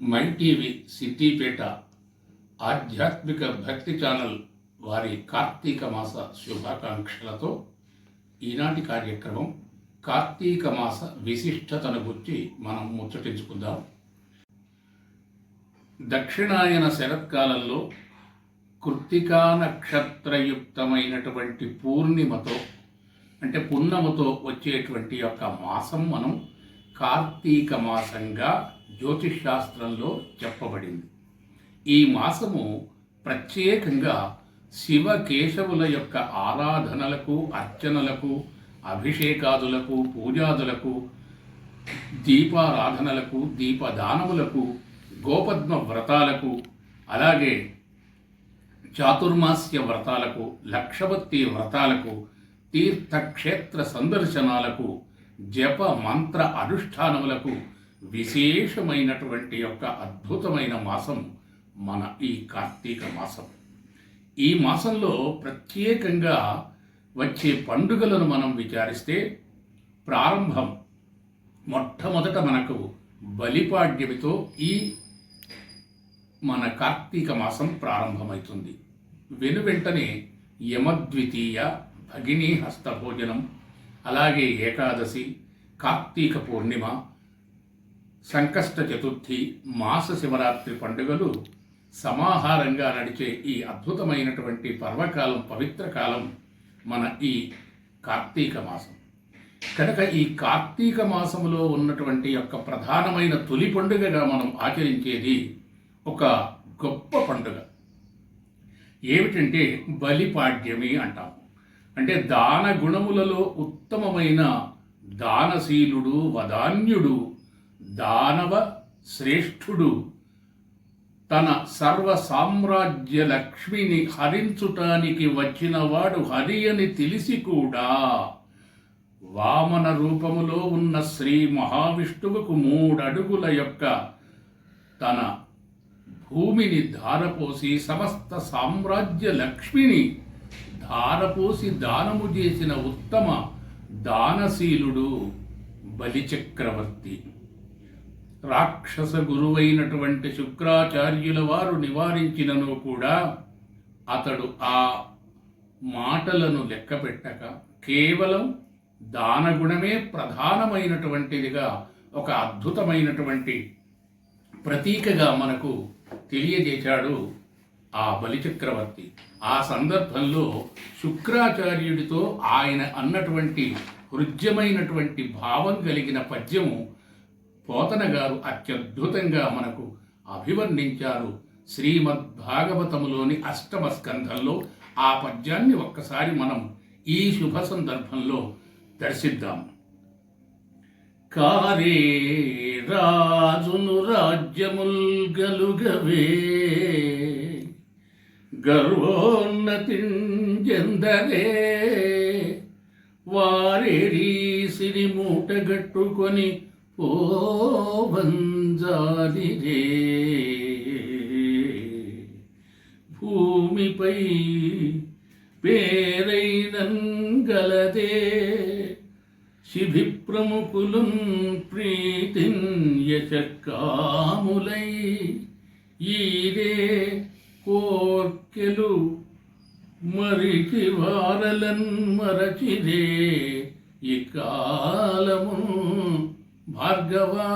My TV Siddipet ఆధ్యాత్మిక భక్తి channel వారి కార్తీక మాస శుభాకాంక్షలతో ఈనాటి కార్యక్రమం కార్తీక మాస విశిష్టతను గురించి మనం ముచ్చటించుకుందాం. దక్షిణాయన శరత్కాలంలో కృత్తికా నక్షత్రయుక్తమైనటువంటి పూర్ణిమతో అంటే పున్నమతో వచ్చేటువంటి యొక్క మాసం మనం కార్తీక మాసంగా జ్యోతిష్ శాస్త్రంలో చెప్పబడింది. ఈ మాసము ప్రత్యేకంగా శివ కేశవుల యొక్క ఆరాధనలకు అర్చనలకు అభిషేకాదులకు పూజాదులకు దీపారాధనలకు దీపదానములకు గోపద్మ వ్రతాలకు అలాగే చాతుర్మాస్య వ్రతాలకు లక్షవత్తి వ్రతాలకు తీర్థక్షేత్ర సందర్శనాలకు జప మంత్ర అనుష్ఠానములకు విశేషమైనటువంటి యొక్క అద్భుతమైన మాసం మన ఈ కార్తీక మాసం. ఈ మాసంలో ప్రత్యేకంగా వచ్చే పండుగలను మనం విచారిస్తే ప్రారంభం మొట్టమొదట మనకు బలిపాడ్యమితో ఈ మన కార్తీక మాసం ప్రారంభమవుతుంది. వెను వెంటనే యమద్వితీయ భగిని హస్తభోజనం అలాగే ఏకాదశి కార్తీక పూర్ణిమ సంకష్ట చతుర్థి మాస శివరాత్రి పండుగలు సమాహారంగా నడిచే ఈ అద్భుతమైనటువంటి పర్వకాలం పవిత్ర కాలం మన ఈ కార్తీక మాసం. కనుక ఈ కార్తీక మాసములో ఉన్నటువంటి యొక్క ప్రధానమైన తొలి పండుగగా మనం ఆచరించేది ఒక గొప్ప పండుగ. ఏమిటంటే బలిపాడ్యమి అంటాం. అంటే దాన గుణములలో ఉత్తమమైన దానశీలుడు వదాన్యుడు దానవ శ్రేష్ఠుడు తన సర్వ సామ్రాజ్య లక్ష్మిని హరించుటానికి వచ్చినవాడు హరి అని తెలిసి కూడా వామన రూపములో ఉన్న శ్రీ మహావిష్ణువుకు మూడడుగుల యొక్క తన భూమిని ధారపోసి సమస్త సామ్రాజ్య లక్ష్మిని ధారపోసి దానము చేసిన ఉత్తమ దానశీలుడు బలిచక్రవర్తి. రాక్షస గురువైనటువంటి శుక్రాచార్యుల వారు నివారించినను కూడా అతడు ఆ మాటలను లెక్కపెట్టక కేవలం దానగుణమే ప్రధానమైనటువంటిదిగా ఒక అద్భుతమైనటువంటి ప్రతీకగా మనకు తెలియజేశాడు ఆ బలిచక్రవర్తి. ఆ సందర్భంలో శుక్రాచార్యుడితో ఆయన అన్నటువంటి హృద్యమైనటువంటి భావం కలిగిన పద్యము పోతన గారు అత్యద్భుతంగా మనకు అభివర్ణించారు. శ్రీమద్ భాగవతములోని అష్టమ స్కంధంలో ఆ పద్యాన్ని ఒక్కసారి మనం ఈ శుభ సందర్భంలో దర్శిద్దాం. కారే రాజును రాజ్యముల్ గలుగవే గర్వోన్నతిందరే వారేరి సిరి మూటగట్టుకొని పోవంజాలిరే. భూమిపై పేరైనంగలదే శిభి ప్రముఖులుం ప్రీతిన్ యశకాములై ఈరే కోర్కెలు మరికి వారలన్ మరచిరే ఈ కాలము భార్గవా.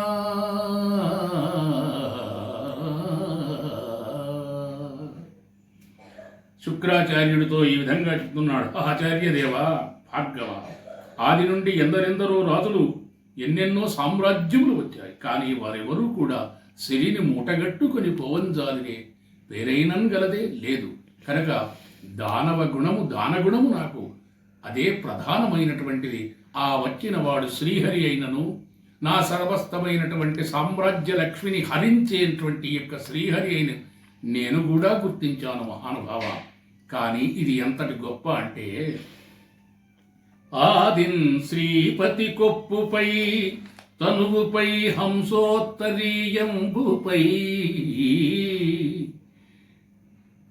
శుక్రాచార్యుడితో ఈ విధంగా చెప్తున్నాడు. ఆచార్యదేవా భార్గవ ఆది నుండి ఎందరెందరో రాజులు ఎన్నెన్నో సామ్రాజ్యములు వచ్చాయి. కానీ వారెవరూ కూడా సిరిని మూటగట్టుకొని పోవంజాలినే. వేరైనం గలదే? లేదు. కనుక దానవ గుణము దానగుణము నాకు అదే ప్రధానమైనటువంటిది. ఆ వచ్చిన వాడు శ్రీహరి అయినను నా సర్వస్థమైనటువంటి సామ్రాజ్య లక్ష్మిని హరించేటువంటి యొక్క శ్రీహరి అయిన నేను కూడా గుర్తించాను మహానుభావ. కానీ ఇది ఎంతటి గొప్ప అంటే ఆదిన్ శ్రీపతి కొప్పుపై తనువుపై హంసోత్తరీయంబుపై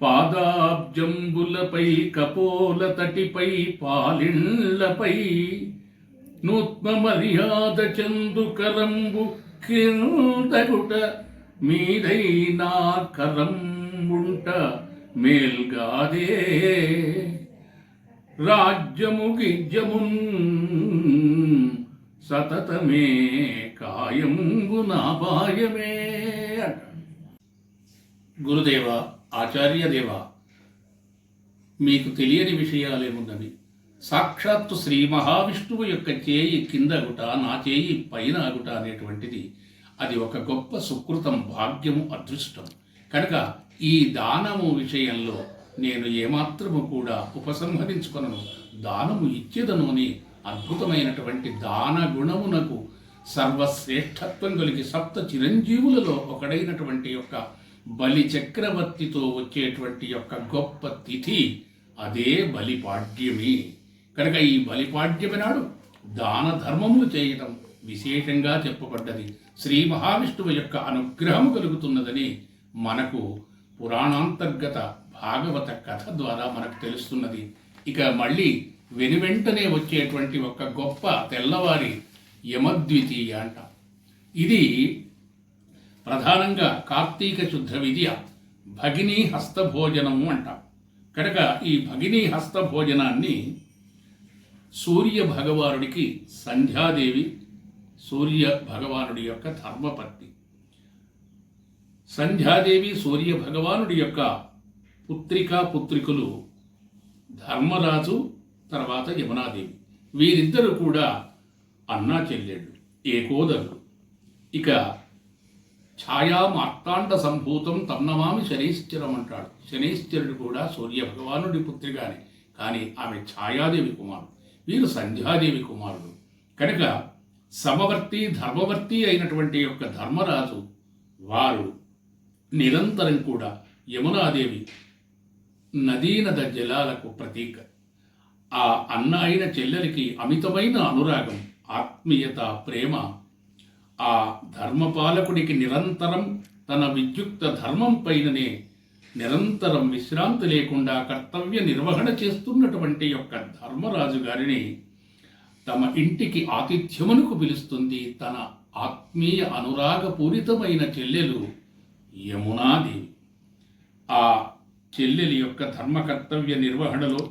పాదాబ్జంబులపై కపోల తటిపై పాలిండ్లపై నూత్మ మర్యాద చందు కరంబు కిందగుట మీదైనా కరంబుంట మేల్గాదే. రాజ్యము గిజ్యమున్ సతతమే కాయంగు నాపాయమే అంటాడు. గురుదేవ ఆచార్యదేవ మీకు తెలియని విషయాలేమున్నవి? సాక్షాత్తు శ్రీ మహావిష్ణువు యొక్క చేయి కిందగుట నా చేయి పైన అగుట అనేటువంటిది అది ఒక గొప్ప సుకృతం భాగ్యము అదృష్టం. కనుక ఈ దానము విషయంలో నేను ఏమాత్రము కూడా ఉపసంహరించుకొనను. దానము ఇచ్చేదను అని అద్భుతమైనటువంటి దాన గుణమునకు సర్వశ్రేష్ఠత్వం కలిగి సప్త చిరంజీవులలో ఒకడైనటువంటి యొక్క బలి చక్రవర్తితో వచ్చేటువంటి యొక్క గొప్ప తిథి అదే బలిపాడ్యమి. కనుక ఈ బలిపాడ్యమి నాడు దాన ధర్మములు చేయటం విశేషంగా చెప్పబడ్డది. శ్రీ మహావిష్ణువు యొక్క అనుగ్రహము కలుగుతున్నదని మనకు పురాణాంతర్గత భాగవత కథ ద్వారా మనకు తెలుస్తున్నది. ఇక మళ్ళీ వెనువెంటనే వచ్చేటువంటి ఒక గొప్ప తెల్లవారి యమద్వితీయ అంట. ఇది ప్రధానంగా కార్తీక శుద్ధ విద్య భగినీ హస్తభోజనము అంటాం. కనుక ఈ భగినీ హస్తభోజనాన్ని సూర్య భగవానుడికి సంధ్యాదేవి సూర్య భగవానుడి యొక్క ధర్మపత్ని. సంధ్యాదేవి సూర్య భగవానుడి యొక్క పుత్రికా పుత్రికులు ధర్మరాజు తర్వాత యమునాదేవి. వీరిద్దరూ కూడా అన్నా చెల్లెళ్ళు ఏకోదరులు. ఇక ఛాయా మార్తాండ సంభూతం తన్నమామి శనైశ్చరం అంటాడు శనైశ్చరుడు కూడా సూర్య భగవానుడి పుత్రిగానే కానీ ఆమె ఛాయాదేవి కుమారుడు. వీరు సంధ్యాదేవి కుమారుడు కనుక సమవర్తి ధర్మవర్తి అయినటువంటి యొక్క ధర్మరాజు వారు నిరంతరం కూడా యమునాదేవి నదీనద జలాలకు ప్రతీక. ఆ అన్న అయిన చెల్లెలికి అమితమైన అనురాగం ఆత్మీయత ప్రేమ ఆ ధర్మపాలకుడికి నిరంతరం తన విద్యుక్త ధర్మం పైననే నిరంతరం విశ్రాంతి లేకుండా కర్తవ్య నిర్వహణ చేస్తున్నటువంటి యొక్క ధర్మరాజు గారిని తమ ఇంటికి ఆతిథ్యమునకు పిలుస్తుంది తన ఆత్మీయ అనురాగపూరితమైన చెల్లెలు యమునాదేవి. ఆ చెల్లెలి యొక్క ధర్మ కర్తవ్య నిర్వహణలో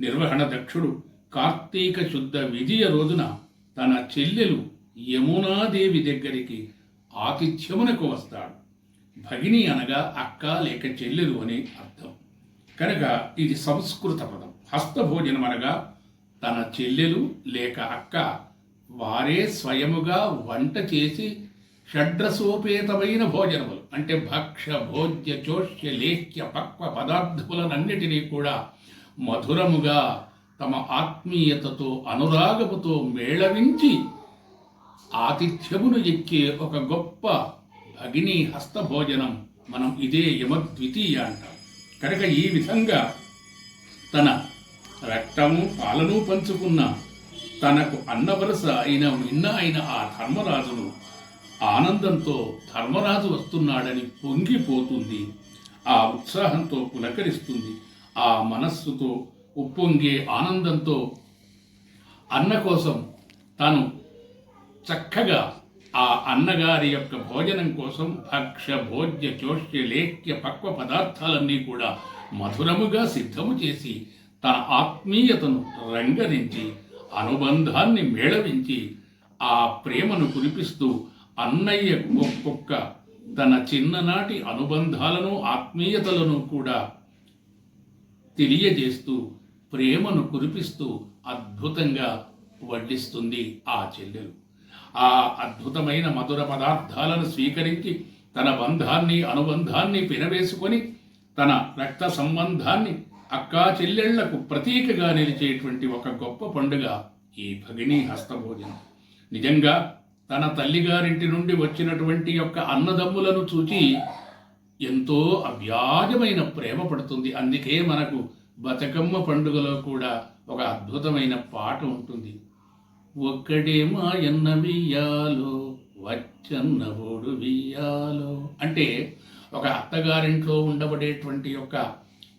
నిర్వహణ దక్షుడు కార్తీక శుద్ధ విజయ రోజున తన చెల్లెలు యమునాదేవి దగ్గరికి ఆతిథ్యమునకు వస్తాడు. భగిని అనగా అక్క లేక చెల్లెలు అని అర్థం. కనుక ఇది సంస్కృత పదం. హస్తభోజనం అనగా తన చెల్లెలు లేక అక్క వారే స్వయముగా వంట చేసి షడ్రసోపేతమైన భోజనములు అంటే భక్ష భోజ్య చోష్య లేఖ్య పక్వ పదార్థములనన్నిటినీ కూడా మధురముగా తమ ఆత్మీయతతో అనురాగముతో మేళవించి ఆతిథ్యమును ఎక్కే ఒక గొప్ప భగిని హస్తభోజనం మనం ఇదే యమద్వితీయ అంటాం. కనుక ఈ విధంగా తన రక్తము పాలను పంచుకున్న తనకు అన్నవరస అయిన నిన్న అయిన ఆ ధర్మరాజును ఆనందంతో ధర్మరాజు వస్తున్నాడని పొంగిపోతుంది. ఆ ఉత్సాహంతో పులకరిస్తుంది. ఆ మనస్సుతో ఉప్పొంగే ఆనందంతో అన్న కోసం తను చక్కగా ఆ అన్నగారి యొక్క భోజనం కోసం భక్ష భోజ్య చోష్య లేఖ్య పక్వ పదార్థాలన్నీ కూడా మధురముగా సిద్ధము చేసి తన ఆత్మీయతను రంగరించి అనుబంధాన్ని మేళవించి ఆ ప్రేమను కురిపిస్తూ అన్నయ్య ఒక్కొక్క తన చిన్ననాటి అనుబంధాలను ఆత్మీయతలను కూడా తెలియజేస్తూ ప్రేమను కురిపిస్తూ అద్భుతంగా వడ్డిస్తుంది ఆ చెల్లెలు. ఆ అద్భుతమైన మధుర పదార్థాలను స్వీకరించి తన బంధాన్ని అనుబంధాన్ని పినవేసుకొని తన రక్త సంబంధాన్ని అక్కా చెల్లెళ్ళకు ప్రతీకగా నిలిచేటువంటి ఒక గొప్ప పండుగ ఈ భగినీ హస్తభోజనం. నిజంగా తన తల్లిగారింటి నుండి వచ్చినటువంటి యొక్క అన్నదమ్ములను చూచి ఎంతో అవ్యాజమైన ప్రేమ పడుతుంది. అందుకే మనకు బతుకమ్మ పండుగలో కూడా ఒక అద్భుతమైన పాట ఉంటుంది. ఒక్కడే మాయన్న వియ్యాలో వచ్చన్న ఓడు వియ్యాలో. అంటే ఒక అత్తగారింట్లో ఉండబడేటువంటి యొక్క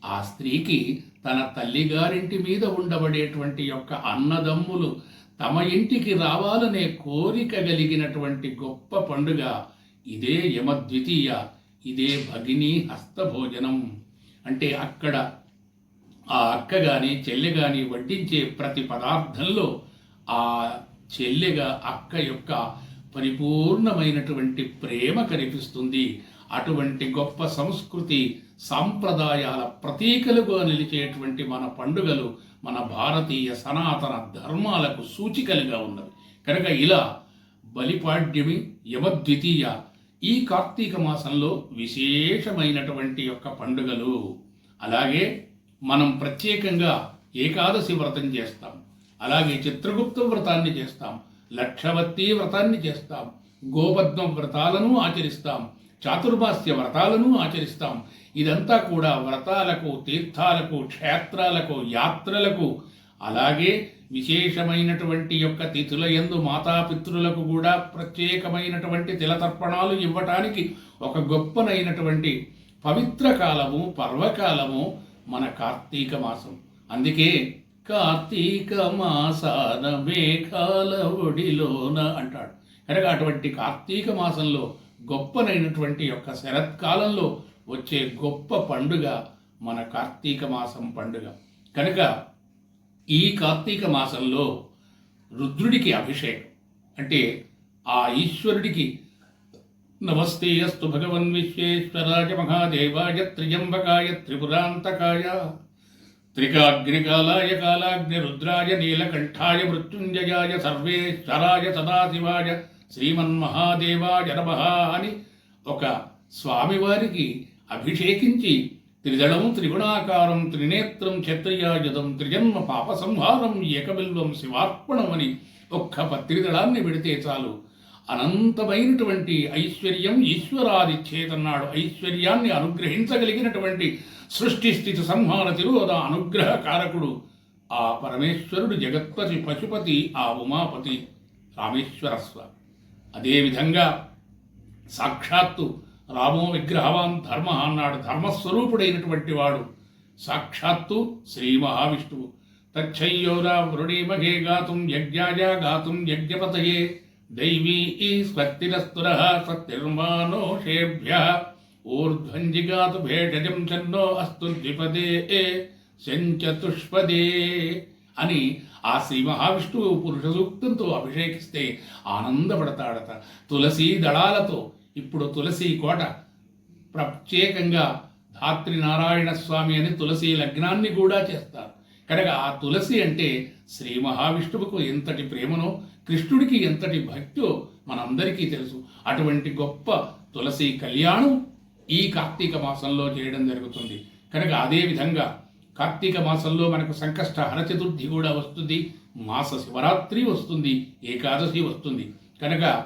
ఆ స్త్రీకి తన తల్లిగారింటి మీద ఉండబడేటువంటి యొక్క అన్నదమ్ములు తమ ఇంటికి రావాలనే కోరిక కలిగినటువంటి గొప్ప పండుగ. ఇదే యమద్వితీయ ఇదే భగిని హస్తభోజనం అంటే అక్కడ ఆ అక్క కానీ చెల్లె కానీ వడ్డించే ప్రతి పదార్థంలో ఆ చెల్లెగా అక్క యొక్క పరిపూర్ణమైనటువంటి ప్రేమ కనిపిస్తుంది. అటువంటి గొప్ప సంస్కృతి సాంప్రదాయాల ప్రతీకలుగా నిలిచేటువంటి మన పండుగలు మన భారతీయ సనాతన ధర్మాలకు సూచికలుగా ఉన్నవి. కనుక ఇలా బలిపాడ్యమి యమద్వితీయ ఈ కార్తీక మాసంలో విశేషమైనటువంటి యొక్క పండుగలు. అలాగే మనం ప్రత్యేకంగా ఏకాదశి వ్రతం చేస్తాం. అలాగే చిత్రగుప్త వ్రతాన్ని చేస్తాం లక్షవత్తి వ్రతాన్ని చేస్తాం గోపద్మ వ్రతాలను ఆచరిస్తాం చాతుర్మాస్య వ్రతాలను ఆచరిస్తాం. ఇదంతా కూడా వ్రతాలకు తీర్థాలకు క్షేత్రాలకు యాత్రలకు అలాగే విశేషమైనటువంటి యొక్క తిథుల ఎందు మాతాపితృలకు కూడా ప్రత్యేకమైనటువంటి తిలతర్పణాలు ఇవ్వటానికి ఒక గొప్పనైనటువంటి పవిత్ర కాలము పర్వకాలము మన కార్తీక మాసం. అందుకే కార్తీక మాసాన మేఘాల ఒడిలోన అంటాడు. కనుక అటువంటి కార్తీక మాసంలో గొప్పనైనటువంటి యొక్క శరత్కాలంలో వచ్చే గొప్ప పండుగ మన కార్తీక మాసం పండుగ. కనుక ఈ కార్తీక మాసంలో రుద్రుడికి అభిషేకం. అంటే ఆ ఈశ్వరుడికి నమస్తే అస్తు భగవన్ విశ్వేశ్వరాయ మహాదేవాయ త్రిజంబకాయ త్రిపురాంతకాయ త్రికాగ్నికాలాయ కాలాగ్ని రుద్రాయ నీలకంఠాయ మృత్యుంజయాయ సర్వేశ్వరాయ సదాశివాయ శ్రీమన్మహాదేవాయ నమ అని ఒక స్వామివారికి అభిషేకించి త్రిదళం త్రిగుణాకారం త్రినేత్రం క్షత్రియాయుధం త్రిజన్మ పాప సంహారం ఏకబిల్వం శివార్పణమని ఒక్క పత్రిదళాన్ని పెడితే చాలు. అనంతమైనటువంటి ఐశ్వర్యం ఈశ్వరాదిచ్చేతన్నాడు. ఐశ్వర్యాన్ని అనుగ్రహించగలిగినటువంటి సృష్టి స్థితి సంహార తిరోధ అనుగ్రహ కారకుడు ఆ పరమేశ్వరుడు జగత్పతి పశుపతి ఆ ఉమాపతి రామేశ్వరస్వ. అదేవిధంగా సాక్షాత్తు రామో విగ్రహవాన్ ధర్మ అన్నాడు. ధర్మస్వరూపుడైనటువంటి వాడు సాక్షాత్తు శ్రీ మహావిష్ణువు. తచ్చయ్యోరా వృణీమహే గాతుం యజ్ఞాయ గాతుం యజ్ఞపతయే. దైవీ స్వస్తిరస్తుర స్వస్తిర్మానోషేభ్య ఊర్ధ్వంజిగాతు భేషజం చన్నో అస్తు ద్విపదే శంచతుష్పదే అని ఆ శ్రీ మహావిష్ణువు పురుష సూక్తంతో అభిషేకిస్తే ఆనందపడతాడట. తులసీ దళాలతో ఇప్పుడు తులసి కోట ప్రత్యేకంగా ధాత్రి నారాయణ స్వామి అని తులసి లగ్నాన్ని కూడా చేస్తారు. కనుక ఆ తులసి అంటే శ్రీ మహావిష్ణువుకు ఎంతటి ప్రేమనో కృష్ణుడికి ఎంతటి భక్తో మనందరికీ తెలుసు. అటువంటి గొప్ప తులసి కళ్యాణం ఈ కార్తీక మాసంలో చేయడం జరుగుతుంది. కనుక అదేవిధంగా కార్తీక మాసంలో మనకు సంకష్ట హర చతుర్థి కూడా వస్తుంది. మాస శివరాత్రి వస్తుంది. ఏకాదశి వస్తుంది. కనుక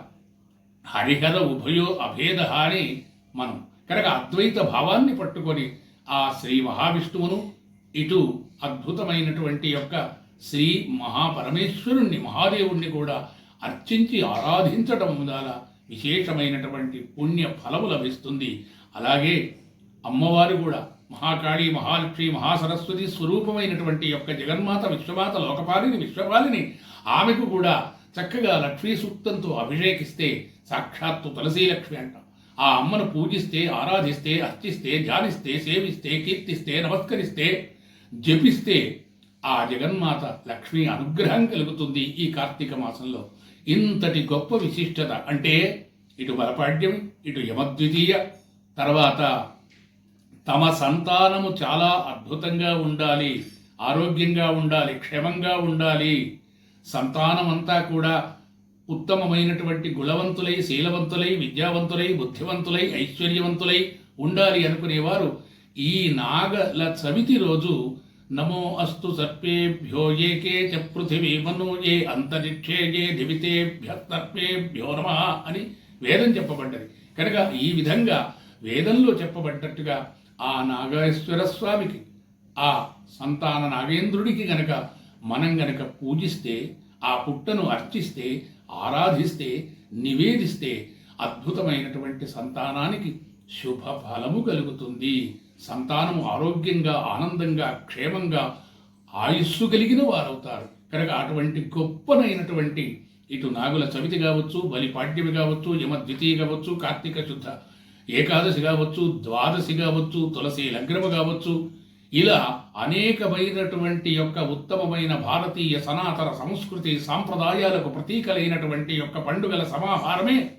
హరిహర ఉభయో అభేద అని మనం. కనుక అద్వైత భావాన్ని పట్టుకొని ఆ శ్రీ మహావిష్ణువును ఇటు అద్భుతమైనటువంటి యొక్క శ్రీ మహాపరమేశ్వరుణ్ణి మహాదేవుణ్ణి కూడా అర్చించి ఆరాధించటం ద్వారా విశేషమైనటువంటి పుణ్య ఫలము లభిస్తుంది. అలాగే అమ్మవారు కూడా మహాకాళి మహాలక్ష్మి మహాసరస్వతి స్వరూపమైనటువంటి యొక్క జగన్మాత విశ్వమాత లోకపాలిని విశ్వపాలిని ఆమెకు కూడా చక్కగా లక్ష్మీ సూక్తంతో అభిషేకిస్తే సాక్షాత్తు తులసీ లక్ష్మి అంటాం. ఆ అమ్మను పూజిస్తే ఆరాధిస్తే అర్చిస్తే ధ్యానిస్తే సేవిస్తే కీర్తిస్తే నమస్కరిస్తే జపిస్తే ఆ జగన్మాత లక్ష్మి అనుగ్రహం కలుగుతుంది ఈ కార్తీక మాసంలో. ఇంతటి గొప్ప విశిష్టత అంటే ఇటు బలపాడ్యం ఇటు యమద్వితీయ తర్వాత తమ సంతానము చాలా అద్భుతంగా ఉండాలి ఆరోగ్యంగా ఉండాలి క్షేమంగా ఉండాలి. సంతానమంతా కూడా ఉత్తమమైనటువంటి గుణవంతులై శీలవంతులై విద్యావంతులై బుద్ధివంతులై ఐశ్వర్యవంతులై ఉండాలి అనుకునేవారు. ఈ నాగల చవితి రోజు నమో అస్తు సర్పేభ్యో ఏకే చ పృథివీ ఏ అంతరిక్షే ఏ దివితేభ్య సర్పేభ్యో నమ అని వేదం చెప్పబడ్డది. కనుక ఈ విధంగా వేదంలో చెప్పబడ్డట్టుగా ఆ నాగేశ్వర స్వామికి ఆ సంతాన నాగేంద్రుడికి గనక మనం గనక పూజిస్తే ఆ పుట్టను అర్చిస్తే ఆరాధిస్తే నివేదిస్తే అద్భుతమైనటువంటి సంతానానికి శుభ ఫలము కలుగుతుంది. సంతానము ఆరోగ్యంగా ఆనందంగా క్షేమంగా ఆయుస్సు కలిగిన వారవుతారు. కనుక అటువంటి గొప్పనైనటువంటి ఇటు నాగుల చవితి కావచ్చు బలిపాడ్యమి కావచ్చు యమ ద్వితీయ కావచ్చు కార్తీక శుద్ధ ఏకాదశి కావచ్చు ద్వాదశి కావచ్చు తులసి లగ్నము కావచ్చు ఇలా అనేకమైనటువంటి యొక్క ఉత్తమమైన భారతీయ సనాతన సంస్కృతి సాంప్రదాయాలకు ప్రతీకలైనటువంటి యొక్క పండుగల సమాహారమే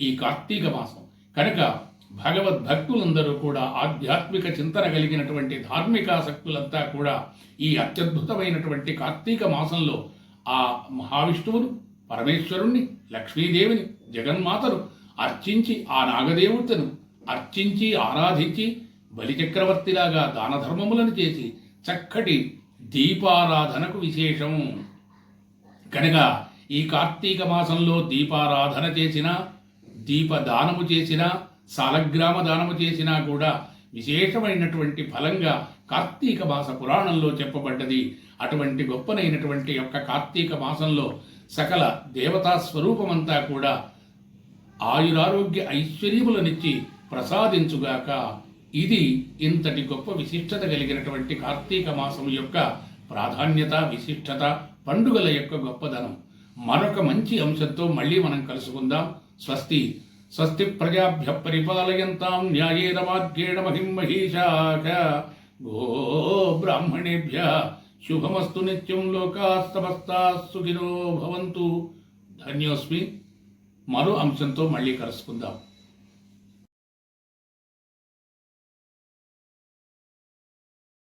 ఈ కార్తీక మాసం. కనుక భగవద్భక్తులందరూ కూడా ఆధ్యాత్మిక చింతన కలిగినటువంటి ధార్మికాసక్తులంతా కూడా ఈ అత్యద్భుతమైనటువంటి కార్తీక మాసంలో ఆ మహావిష్ణువును పరమేశ్వరుణ్ణి లక్ష్మీదేవిని జగన్మాతను అర్చించి ఆ నాగదేవుడితను అర్చించి ఆరాధించి బలిచక్రవర్తిలాగా దాన ధర్మములను చేసి చక్కటి దీపారాధనకు విశేషం. కనుక ఈ కార్తీక మాసంలో దీపారాధన చేసిన దీపదానము చేసిన సాలగ్రామ దానము చేసినా కూడా విశేషమైనటువంటి ఫలంగా కార్తీక మాస పురాణంలో చెప్పబడ్డది. అటువంటి గొప్పనైనటువంటి యొక్క కార్తీక మాసంలో సకల దేవతా స్వరూపమంతా కూడా ఆయురారోగ్య ఐశ్వర్యములనిచ్చి ప్రసాదించుగాక. ఇది ఇంతటి గొప్ప విశిష్టత కలిగినటువంటి కార్తీక మాసం యొక్క ప్రాధాన్యత విశిష్టత పండుగల యొక్క గొప్పదనం. మరొక మంచి అంశంతో మళ్ళీ మనం కలుసుకుందాం. స్వస్తి స్వస్తి ప్రజాభ్య పరిపాలయంతాం న్యాయేన మార్గేణ మహిం మహిషాఖ గో బ్రాహ్మణేభ్య శుభమస్తు నిత్యం లోకా సమస్తా సుఖినో భవంతు. ధన్యోస్మి. మరో అంశంతో మళ్ళీ కలుసుకుందాం.